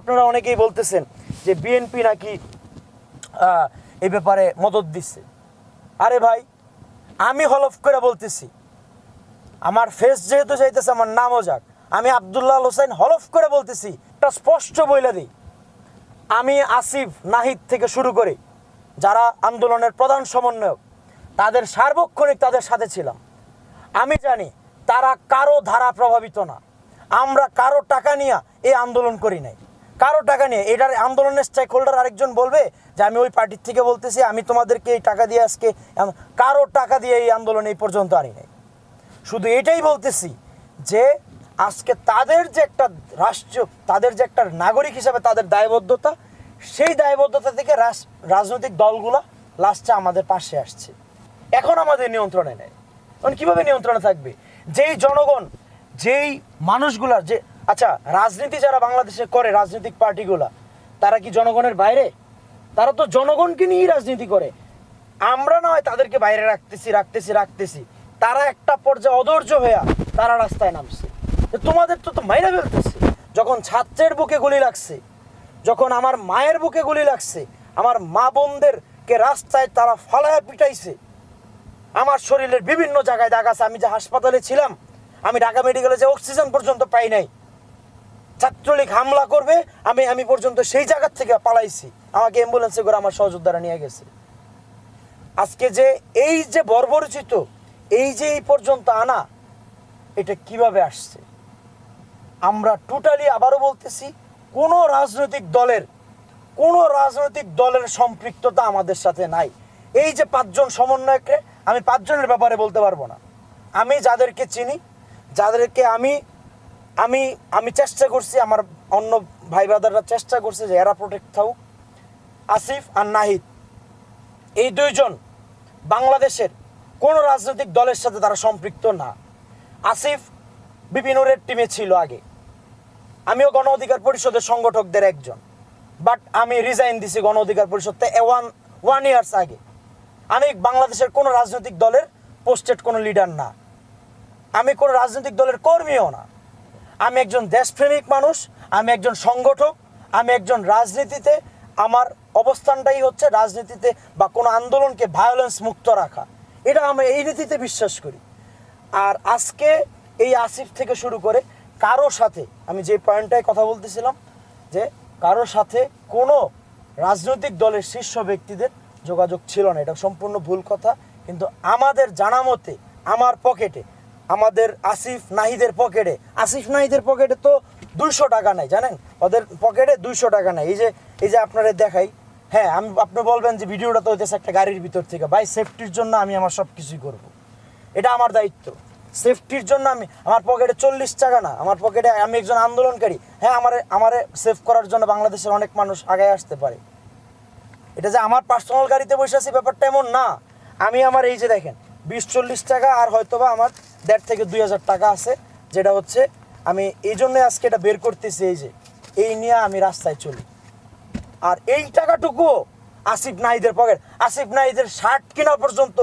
আপনারা অনেকেই বলতেছেন যে বিএনপি নাকি এই ব্যাপারে মদত দিচ্ছে। আরে ভাই, আমি হলফ করে বলতেছি, আমার ফেস যেহেতু চাইতেছে, আমার নামও যাক, আমি আবদুল্লাহ হোসেন হলফ করে বলতেছি একটা স্পষ্ট বইলে দিই। আমি আসিফ নাহিদ থেকে শুরু করে যারা আন্দোলনের প্রধান সমন্বয়ক, তাদের সার্বক্ষণিক তাদের সাথে ছিলাম। আমি জানি তারা কারও ধারা প্রভাবিত না। আমরা কারও টাকা নিয়ে এই আন্দোলন করি নাই। কারও টাকা নিয়ে এটার আন্দোলনের স্টেক হোল্ডার আরেকজন বলবে যে, আমি ওই পার্টির থেকে বলতেছি, আমি তোমাদেরকে এই টাকা দিয়ে আজকে কারও টাকা দিয়ে এই আন্দোলন এই পর্যন্ত আনি নাই শুধু এটাই বলতেছি যে, আজকে তাদের যে একটা রাষ্ট্র, তাদের যে একটা নাগরিক হিসাবে তাদের দায়বদ্ধতা, সেই দায়বদ্ধতা থেকে রাজনৈতিক দলগুলো লাস্টে আমাদের পাশে আসছে। এখন আমাদের নিয়ন্ত্রণে নেই। এখন কীভাবে নিয়ন্ত্রণে থাকবে? যেই জনগণ, যেই মানুষগুলার যে আচ্ছা রাজনীতি যারা বাংলাদেশে করে, রাজনৈতিক পার্টিগুলা, তারা কি জনগণের বাইরে? তারা তো জনগণকে নিয়েই রাজনীতি করে। আমরা নয় তাদেরকে বাইরে রাখতেছি রাখতেছি রাখতেছি। তারা একটা পর্যায়ে অধৈর্য হইয়া তারা রাস্তায় নামছে। তোমাদের তো তো মাইরা ফেলতেছে। যখন ছাত্রের বুকে গুলি লাগছে, যখন আমার মায়ের বুকে গুলি লাগছে, আমার মা বোনদেরকে রাস্তায় তারা ফালায়া পিটাইছে, আমার শরীরের বিভিন্ন জায়গায় দাগ আছে। আমি যে হাসপাতালে ছিলাম, আমি ঢাকা মেডিকেলে যে অক্সিজেন পর্যন্ত পাই নাই ছাত্রলীগ হামলা করবে, আমি আমি পর্যন্ত সেই জায়গার থেকে পালাইছি। আমাকে অ্যাম্বুলেন্সে করে আমার সহযোদ্ধারা নিয়ে গেছে। আজকে যে এই যে বর্বরচিত, এই যে এই পর্যন্ত আনা, এটা কীভাবে আসছে? আমরা টোটালি আবারও বলতেছি, কোনো রাজনৈতিক দলের, কোনো রাজনৈতিক দলের সম্পৃক্ততা আমাদের সাথে নাই। এই যে পাঁচজন সমন্বয়কে আমি পাঁচজনের ব্যাপারে বলতে পারব না। আমি যাদেরকে চিনি, যাদেরকে আমি আমি আমি চেষ্টা করছি, আমার অন্য ভাই ব্রাদাররা চেষ্টা করছে যে এরা প্রোটেক্ট থাকুক। আসিফ আর নাহিদ, এই দুইজন বাংলাদেশের কোনো রাজনৈতিক দলের সাথে তারা সম্পৃক্ত না। আসিফ বিপিনুরের টিমে ছিল আগে। আমিও গণ অধিকার পরিষদের সংগঠকদের একজন। বাট আমি রিজাইন দিছি গণ অধিকার পরিষদ ওয়ান ওয়ান ইয়ার্স আগে। আমি বাংলাদেশের কোনো রাজনৈতিক দলের পোস্টেড কোনো লিডার না। আমি কোনো রাজনৈতিক দলের কর্মীও না। আমি একজন দেশপ্রেমিক মানুষ, আমি একজন সংগঠক, আমি একজন রাজনীতিতে, আমার অবস্থানটাই হচ্ছে রাজনীতিতে বা কোনো আন্দোলনকে ভায়োলেন্স মুক্ত রাখা। এটা আমি এই রীতিতে বিশ্বাস করি। আর আজকে এই আসিফ থেকে শুরু করে কারও সাথে, আমি যে পয়েন্টটায় কথা বলতেছিলাম, যে কারও সাথে কোনো রাজনৈতিক দলের শীর্ষ ব্যক্তিদের যোগাযোগ ছিল না। এটা সম্পূর্ণ ভুল কথা, কিন্তু আমাদের জানা মতে, আমার পকেটে আমাদের আসিফ নাহিদের পকেটে। আসিফ নাহিদের পকেটে তো দুইশো টাকা নেই, জানেন? ওদের পকেটে দুইশো টাকা নেই। এই যে এই যে আপনারা দেখাই হ্যাঁ আমি, আপনি বলবেন যে ভিডিওটা তো হইতেছে একটা গাড়ির ভিতর থেকে। ভাই সেফটির জন্য আমি আমার সব কিছুই করব। এটা আমার দায়িত্ব। সেফটির জন্য আমি, আমার পকেটে চল্লিশ টাকা না, আমার পকেটে আমি একজন আন্দোলনকারী। হ্যাঁ আমার, আমারে সেভ করার জন্য বাংলাদেশের অনেক মানুষ আগে আসতে পারে। এটা যে আমার পার্সোনাল গাড়িতে বসে আছি, ব্যাপারটা এমন না। আমি আমার, এই যে দেখেন বিশ চল্লিশ টাকা আর হয়তোবা আমার দেড় থেকে দুই হাজার টাকা আছে, যেটা হচ্ছে আমি এই জন্য আজকে এটা বের করতেছি এই যে, এই নিয়ে আমি রাস্তায় চলি। আর এই টাকাটুকু আসিফ নাহিদের পকেট আসিফ নাহিদের শার্ট কেনা পর্যন্ত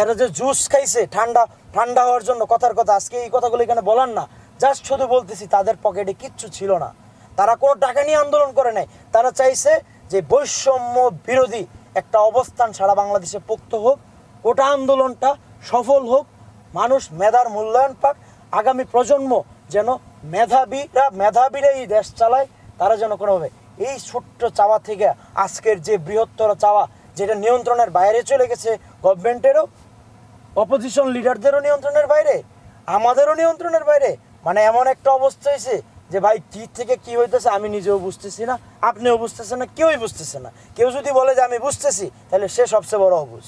এরা যে জুস খাইছে, ঠান্ডা ঠান্ডা হওয়ার জন্য কথার কথা, আজকে এই কথাগুলো এখানে বলার না। জাস্ট শুধু বলতেছি, তাদের পকেটে কিচ্ছু ছিল না। তারা কোনো টাকা নিয়ে আন্দোলন করে নাই। তারা চাইছে যে বৈষম্য বিরোধী একটা অবস্থান সারা বাংলাদেশে পোক্ত হোক। ওটা আন্দোলনটা সফল হোক, মানুষ মেধার মূল্যায়ন পাক, আগামী প্রজন্ম যেন মেধাবীরা মেধাবীরা এই দেশ চালায়, তারা যেন কোনোভাবে এই ছোট্ট চাওয়া থেকে আজকের যে বৃহত্তর চাওয়া, যেটা নিয়ন্ত্রণের বাইরে চলে গেছে গভর্নমেন্টেরও অপোজিশন লিডারদেরও নিয়ন্ত্রণের বাইরে, আমাদেরও নিয়ন্ত্রণের বাইরে মানে এমন একটা অবস্থা হয়েছে যে ভাই কি থেকে কি হইতেছে আমি নিজেও বুঝতেছি না, আপনিও বুঝতেছেন না, কেউই বুঝতেছে না। কেউ যদি বলে যে আমি বুঝতেছি, তাহলে সে সবচেয়ে বড় অবুঝ।